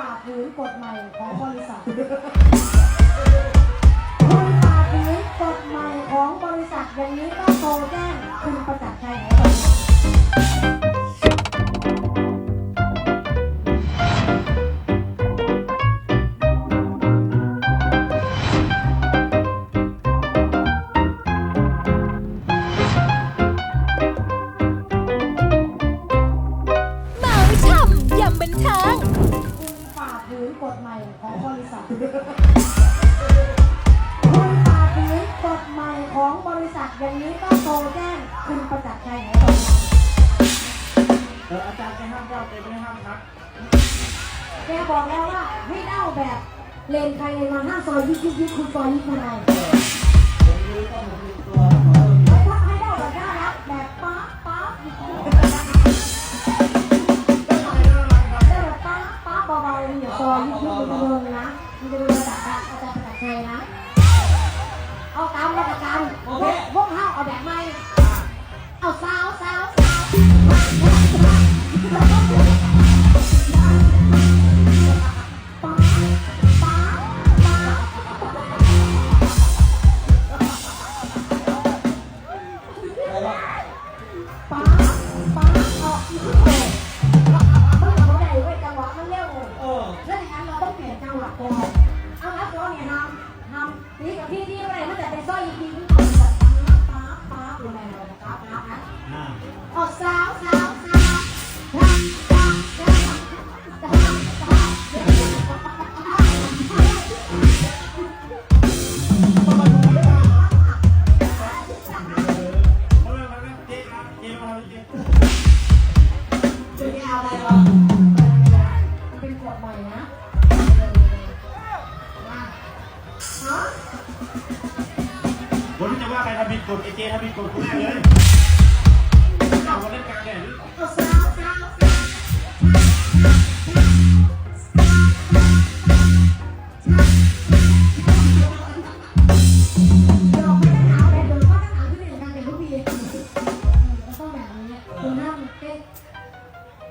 ฝ่าฝืนกฎใหม่ของบริษัท คุณฝ่าฝืนกฎใหม่ของบริษัทอย่างนี้ คุณฝ่าฝืนกฎใหม่ของบริษัทอย่างนี้ต้องโทรแจ้งคุณประจักษ์ชัยไหนก่อนนะเอออาจารย์ไม่ห้ามเล่าเต้ไม่ห้ามครับแกบอกแล้วว่าให้เล่าแบบเลนใครเลนมันห้ามซอยยิกยิกยิกคุณซอยยิกคุณอะไรผมรู้ต้องผมรู้ตัว เบาๆอย่าซอยยิกยิกมันจะโดนนะมันจะโดนระดับอาจารย์ประจักษ์ชัยนะ เอาตามมาตรการพวกห้าเอาแบบไม่เอาสาวสาวสาว สร้อยอีกทีนึงแบบป้าป้าดูแลเราป้าป้านะอ่าออกสาวสาวสาวป้าป้าป้าป้ามาเลยมาเลยเจ๊ครับเจ๊มาเลยเจ๊จะไม่เอาอะไรหรอกเป็นกฎใหม่นะมาฮะ คนที่จะว่าใครทำผิดกฎไอเจทำผิดกฎคนแรกเลยเอาคนเล่นกลางแดดหรือเอาสาวสาวสาว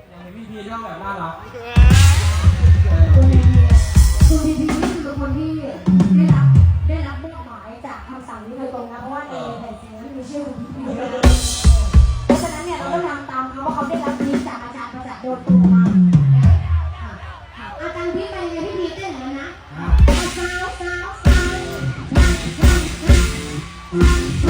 เดี๋ยวไม่ได้หนา ทำ